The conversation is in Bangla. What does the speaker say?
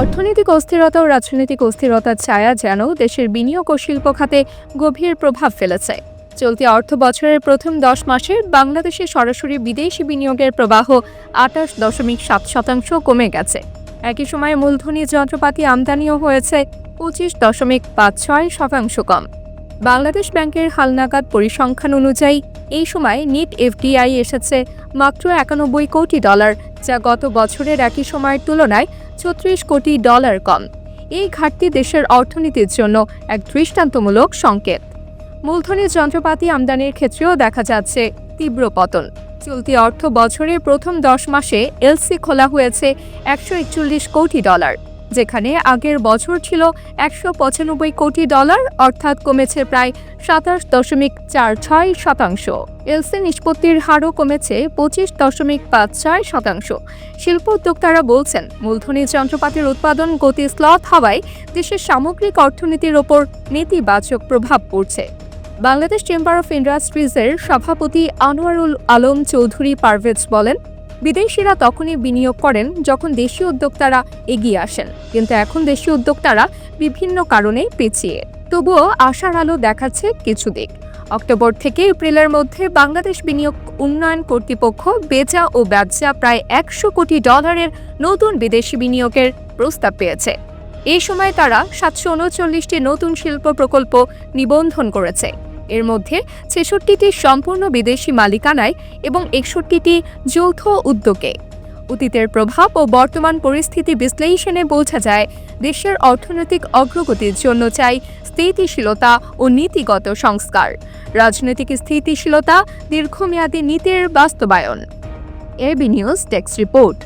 অর্থনৈতিক অস্থিরতা ও রাজনৈতিক অস্থিরতার ছায়া যেন দেশের বিনিয়োগ ও শিল্প খাতে গভীর প্রভাব ফেলেছে। চলতি অর্থ বছরের প্রথম দশ মাসে বাংলাদেশে সরাসরি বিদেশি বিনিয়োগের প্রবাহ আটাশ দশমিক সাত শতাংশ কমে গেছে। একই সময়ে মূলধনী যন্ত্রপাতি আমদানিও হয়েছে পঁচিশ দশমিক পাঁচ ছয় শতাংশ কম। বাংলাদেশ ব্যাংকের হালনাগাদ পরিসংখ্যান অনুযায়ী, এই সময় নিট এফডিআই এসেছে মাত্র একানব্বই কোটি ডলার, যা গত বছরের একই সময়ের তুলনায় ছত্রিশ কোটি ডলার কম। এই ঘাটতি দেশের অর্থনীতির জন্য এক দৃষ্টান্তমূলক সংকেত। মূলধনের যন্ত্রপাতি আমদানির ক্ষেত্রেও দেখা যাচ্ছে তীব্র পতন। চলতি অর্থ বছরের প্রথম দশ মাসে এলসি খোলা হয়েছে একশো একচল্লিশ কোটি ডলার। যেখানে আগের বছর ছিল একশো পঁচানব্বই কোটি ডলার, অর্থাৎ কমেছে প্রায় সাতাশ দশমিক চার ছয় শতাংশ। এলসি নিষ্পত্তির হারও কমেছে পঁচিশ দশমিক পাঁচ ছয় শতাংশ। শিল্প উদ্যোক্তারা বলছেন, মূলধনী যন্ত্রপাতির উৎপাদন গতি স্লথ হওয়ায় দেশের সামগ্রিক অর্থনীতির ওপর নেতিবাচক প্রভাব পড়ছে। বাংলাদেশ চেম্বার অফ ইন্ডাস্ট্রিজের সভাপতি আনোয়ারুল আলম চৌধুরী পারভেজ বলেন বিদেশিরা তখনই বিনিয়োগ করেন যখন দেশীয় উদ্যোক্তারা এগিয়ে আসেন। কিন্তু এখন দেশীয় উদ্যোক্তারা বিভিন্ন কারণে পিছিয়ে তবুও আশার আলো দেখাচ্ছে কিছু দিক। অক্টোবর থেকে এপ্রিলের মধ্যে বাংলাদেশ বিনিয়োগ উন্নয়ন কর্তৃপক্ষ বেচা ও ব্যবসা প্রায় একশো কোটি ডলারের নতুন বিদেশি বিনিয়োগের প্রস্তাব পেয়েছে। এই সময় তারা সাতশো উনচল্লিশটি নতুন শিল্প প্রকল্প নিবন্ধন করেছে। এর মধ্যে ছেষট্টিটি সম্পূর্ণ বিদেশি মালিকানায় এবং একষট্টিটি যৌথ উদ্যোগে। অতীতের প্রভাব ও বর্তমান পরিস্থিতি বিশ্লেষণে বোঝা যায়, দেশের অর্থনৈতিক অগ্রগতির জন্য চাই স্থিতিশীলতা ও নীতিগত সংস্কার। রাজনৈতিক স্থিতিশীলতা দীর্ঘমেয়াদী নীতির বাস্তবায়ন। AB news text report.